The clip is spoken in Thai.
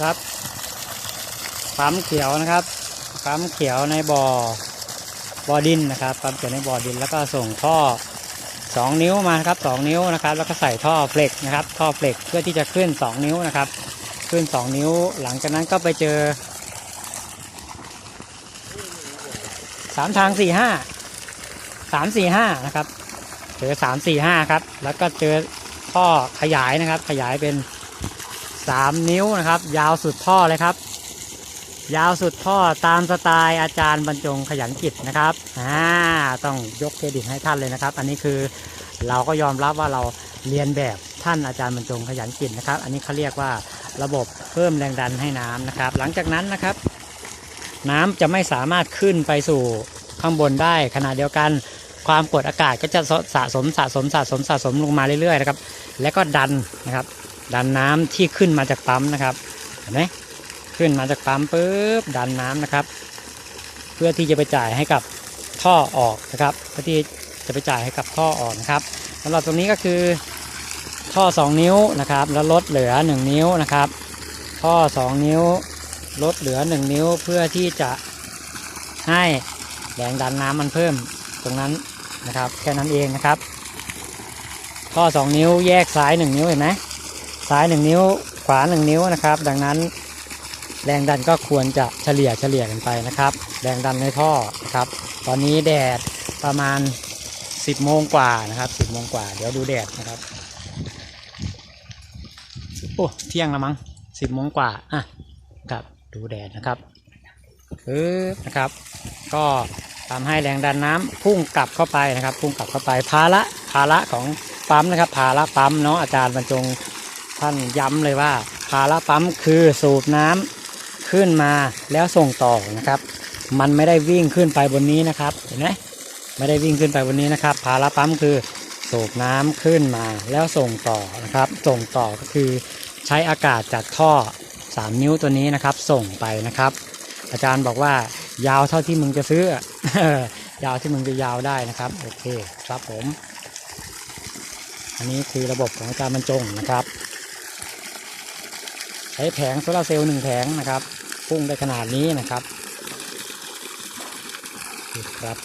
ครับปั๊มเขียวนะครับปั๊มเขียวในบ่อบ่อดินนะครับปั๊มเขียวในบ่อดินแล้วก็ส่งท่อสองนิ้วมาครับสองนิ้วนะครับ แล้วก็ใส่ท่อเฟล็กนะครับ ท่อเฟล็กเพื่อที่จะขึ้นสองนิ้วนะครับ ขึ้นสองนิ้ว หลังจากนั้นก็ไปเจอสามทางสี่ห้าสามสี่ห้านะครับ เจอสามสี่ห้าครับ แล้วก็เจอท่อขยายนะครับ ขยายเป็น สามนิ้วนะครับ ยาวสุดท่อเลยครับ ยาวสุดท่อตามสไตล์อาจารย์บรรจงขยันกิจนะครับอ่าต้องยกเครดิตให้ท่านเลยนะครับ อันนี้คือเราก็ยอมรับว่าเราเรียนแบบท่านอาจารย์บรรจงขยันกิจนะครับ อันนี้เขาเรียกว่าระบบเพิ่มแรงดันให้น้ำนะครับ หลังจากนั้นนะครับ น้ำจะไม่สามารถขึ้นไปสู่ข้างบนได้ขณะเดียวกันความกดอากาศก็จะสะสมสะสมสะสมสะสมลงมาเรื่อยๆนะครับ แล้วก็ดันนะครับ ดันน้ำที่ขึ้นมาจากปั๊มนะครับเห็นไหมขึ้นมาจากปั๊มปุ๊บดันน้ำนะครับ เพื่อที่จะไปจ่ายให้กับท่อออกนะครับเพื่อที่จะไปจ่ายให้กับท่อออกนะครับสำหรับตรงนี้ก็คือท่อ 2 นิ้วนะครับ แล้วลดเหลือ 1 นิ้วนะครับ ท่อ 2 นิ้วลดเหลือ 1 นิ้วเพื่อที่จะให้แรงดันน้ำมันเพิ่มตรงนั้นนะครับ แค่นั้นเองนะครับ ท่อ 2 นิ้วแยกซ้าย 1 นิ้วเห็นไหม ซ้าย 1 นิ้ว ขวา 1 นิ้วนะครับ ดังนั้นแรงดันก็ควรจะเฉลี่ยเฉลี่ยกันไปนะครับ แรงดันในท่อนะครับ ตอนนี้แดดประมาณ 10โมงกว่านะครับ 10โมงกว่า เดี๋ยวดูแดดนะครับโอ้เที่ยงแล้วมั้ง10โมงกว่าอะครับดูแดดนะครับปึ๊บนะครับ ก็ทำให้แรงดันน้ำพุ่งกลับเข้าไปนะครับ พุ่งกลับเข้าไปภาระภาระของปั๊มนะครับภาระปั๊มเนาะอาจารย์บรรจง ท่านย้ำเลยว่า ภาระปั๊มคือสูบน้ำขึ้นมาแล้วส่งต่อนะครับ มันไม่ได้วิ่งขึ้นไปบนนี้นะครับ เห็นไหมไม่ได้วิ่งขึ้นไปบนนี้นะครับ ภาระปั๊มคือสูบน้ำขึ้นมาแล้วส่งต่อนะครับ ส่งต่อก็คือใช้อากาศจากท่อ 3 นิ้วตัวนี้นะครับ ส่งไปนะครับ อาจารย์บอกว่ายาวเท่าที่มึงจะซื้อยาวที่มึงจะยาวได้นะครับ โอเคครับผม อันนี้คือระบบของอาจารย์บรรจงนะครับ ใช้แผงโซลาเซลล์หนึ่งแผงนะครับ พุ่งได้ขนาดนี้นะครับครับ